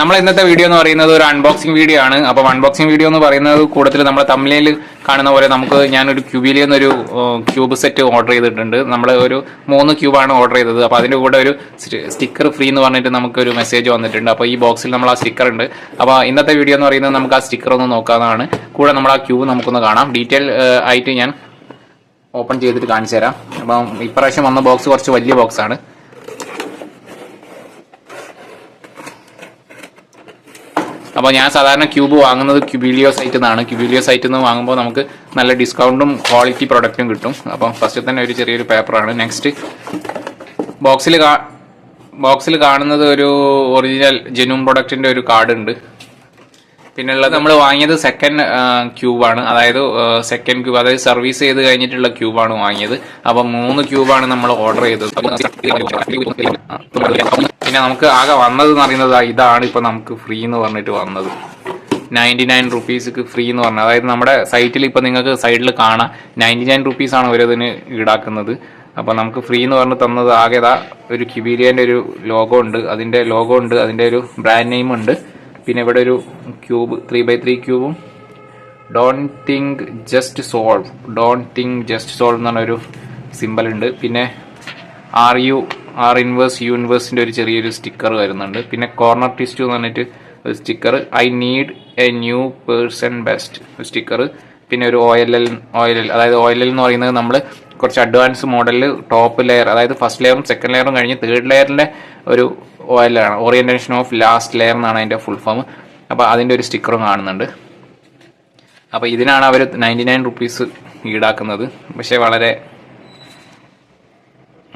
നമ്മൾ ഇന്നത്തെ വീഡിയോ എന്ന് പറയുന്നത് ഒരു അൺബോക്സിംഗ് വീഡിയോ ആണ്. അപ്പോൾ അൺബോക്സിംഗ് വീഡിയോ എന്ന് പറയുന്നത് കൂടുതൽ നമ്മൾ തമിഴിൽ കാണുന്ന പോലെ നമുക്ക് ഞാനൊരു ക്യൂബിലി എന്നൊരു ക്യൂബ് സെറ്റ് ഓർഡർ ചെയ്തിട്ടുണ്ട്. നമ്മൾ ഒരു മൂന്ന് ക്യൂബാണ് ഓർഡർ ചെയ്തത്. അപ്പോൾ അതിന്റെ കൂടെ ഒരു സ്റ്റിക്കർ ഫ്രീ എന്ന് പറഞ്ഞിട്ട് നമുക്കൊരു മെസ്സേജ് വന്നിട്ടുണ്ട്. അപ്പോൾ ഈ ബോക്സിൽ നമ്മൾ ആ സ്റ്റിക്കർ ഉണ്ട്. അപ്പോൾ ഇന്നത്തെ വീഡിയോ എന്ന് പറയുന്നത് നമുക്ക് ആ സ്റ്റിക്കർ ഒന്ന് നോക്കാവുന്നതാണ് കൂടെ നമ്മൾ ആ ക്യൂബ് നമുക്കൊന്ന് കാണാം. ഡീറ്റെയിൽ ആയിട്ട് ഞാൻ ഓപ്പൺ ചെയ്തിട്ട് കാണിച്ചു തരാം അപ്പം ഇപ്രാവശ്യം വന്ന ബോക്സ് കുറച്ച് വലിയ ബോക്സ് ആണ് അപ്പോൾ ഞാൻ സാധാരണ ക്യൂബ് വാങ്ങുന്നത് ക്യൂബിലിയോ സൈറ്റിൽ നിന്നാണ്. ക്യൂബിലിയോ സൈറ്റിൽ നിന്ന് വാങ്ങുമ്പോൾ നമുക്ക് നല്ല ഡിസ്കൗണ്ടും ക്വാളിറ്റി പ്രൊഡക്റ്റും കിട്ടും. അപ്പം ഫസ്റ്റ് തന്നെ ഒരു ചെറിയൊരു പേപ്പറാണ്. നെക്സ്റ്റ് ബോക്സിൽ ബോക്സിൽ കാണുന്നത് ഒരു ഒറിജിനൽ ജെനുവൻ പ്രൊഡക്റ്റിന്റെ ഒരു കാർഡ് ഉണ്ട്. പിന്നെ ഉള്ളത് നമ്മൾ വാങ്ങിയത് സെക്കൻഡ് ക്യൂബാണ് അതായത് സെക്കൻഡ് ക്യൂബ് അതായത് സർവീസ് ചെയ്ത് കഴിഞ്ഞിട്ടുള്ള ക്യൂബാണ് വാങ്ങിയത്. അപ്പം മൂന്ന് ക്യൂബാണ് നമ്മൾ ഓർഡർ ചെയ്തത്. പിന്നെ നമുക്ക് ആകെ വന്നത് എന്ന് പറയുന്നത് ഇതാണ് ഇപ്പൊ നമുക്ക് ഫ്രീ എന്ന് പറഞ്ഞിട്ട് വന്നത്. നയന്റി നയൻ റുപ്പീസ്ക്ക് ഫ്രീ എന്ന് പറഞ്ഞത്. അതായത് നമ്മുടെ സൈറ്റിൽ ഇപ്പൊ നിങ്ങൾക്ക് സൈഡിൽ കാണാം. നയന്റി നയൻ റുപ്പീസ് ആണ് അവരതിന് ഈടാക്കുന്നത്. അപ്പൊ നമുക്ക് ഫ്രീ എന്ന് പറഞ്ഞ് തന്നത് ആകെ ഒരു കിബീലിയന്റെ ഒരു ലോഗോ ഉണ്ട്. അതിന്റെ ലോഗോ ഉണ്ട്. അതിന്റെ ഒരു ബ്രാൻഡ് നെയിം ഉണ്ട്. പിന്നെ ഇവിടെ ഒരു cube three by three ക്യൂബും don't think just solve don't think just solve എന്ന് പറഞ്ഞൊരു സിമ്പൽ ഉണ്ട്. പിന്നെ R U R inverse U ഇൻവേഴ്സിന്റെ ഒരു ചെറിയൊരു സ്റ്റിക്കർ വരുന്നുണ്ട്. പിന്നെ കോർണർ ട്വിസ്റ്റ് എന്ന് പറഞ്ഞിട്ട് ഒരു sticker I need a new person best sticker പിന്നെ ഒരു O L L O L L അതായത് ഓയിൽ എൽ എന്ന് പറയുന്നത് നമ്മൾ കുറച്ച് അഡ്വാൻസ് മോഡലിൽ ടോപ്പ് ലെയർ അതായത് ഫസ്റ്റ് ലെയറും സെക്കൻഡ് ലെയറും കഴിഞ്ഞ് തേർഡ് ലെയറിന്റെ ഒരു എൽ ആണ്. ഓറിയന്റേഷൻ ഓഫ് ലാസ്റ്റ് ലെയർ എന്നാണ് അതിന്റെ ഫുൾ ഫോം അപ്പോൾ അതിന്റെ ഒരു സ്റ്റിക്കറും കാണുന്നുണ്ട്. അപ്പോൾ ഇതിനാണ് അവർ നയന്റി നയൻ റുപ്പീസ് ഈടാക്കുന്നത്. പക്ഷേ വളരെ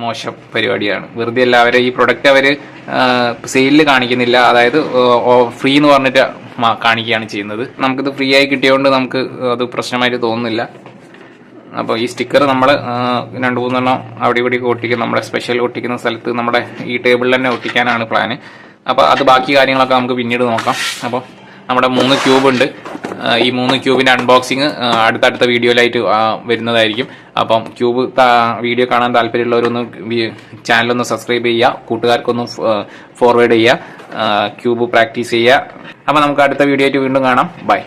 മോശം പരിപാടിയാണ്. വെറുതെ അല്ല അവരെ ഈ പ്രൊഡക്റ്റ് അവർ സെയിലിൽ കാണിക്കുന്നില്ല. അതായത് ഫ്രീ എന്ന് പറഞ്ഞിട്ട് കാണിക്കുകയാണ് ചെയ്യുന്നത്. നമുക്കിത് ഫ്രീ ആയി കിട്ടിയതുകൊണ്ട് നമുക്ക് അത് പ്രശ്നമായിട്ട് തോന്നുന്നില്ല. അപ്പോൾ ഈ സ്റ്റിക്കർ നമ്മൾ രണ്ട് മൂന്നെണ്ണം അവിടെ ഇവിടെ ഒട്ടിക്കും നമ്മുടെ സ്പെഷ്യൽ ഒട്ടിക്കുന്ന സ്ഥലത്ത് നമ്മുടെ ഈ ടേബിളിൽ തന്നെ ഒട്ടിക്കാനാണ് പ്ലാന് അപ്പോൾ അത് ബാക്കി കാര്യങ്ങളൊക്കെ നമുക്ക് പിന്നീട് നോക്കാം. അപ്പോൾ നമ്മുടെ മൂന്ന് ക്യൂബ് ഉണ്ട്. ഈ മൂന്ന് ക്യൂബിന്റെ അൺബോക്സിങ് അടുത്തടുത്ത വീഡിയോയിലായിട്ട് വരുന്നതായിരിക്കും. അപ്പം ക്യൂബ് വീഡിയോ കാണാൻ താല്പര്യമുള്ളവരൊന്ന് ചാനലൊന്ന് സബ്സ്ക്രൈബ് ചെയ്യുക. കൂട്ടുകാർക്കൊന്ന് ഫോർവേഡ് ചെയ്യുക. ക്യൂബ് പ്രാക്ടീസ് ചെയ്യുക. അപ്പം നമുക്ക് അടുത്ത വീഡിയോ ആയിട്ട് വീണ്ടും കാണാം. ബൈ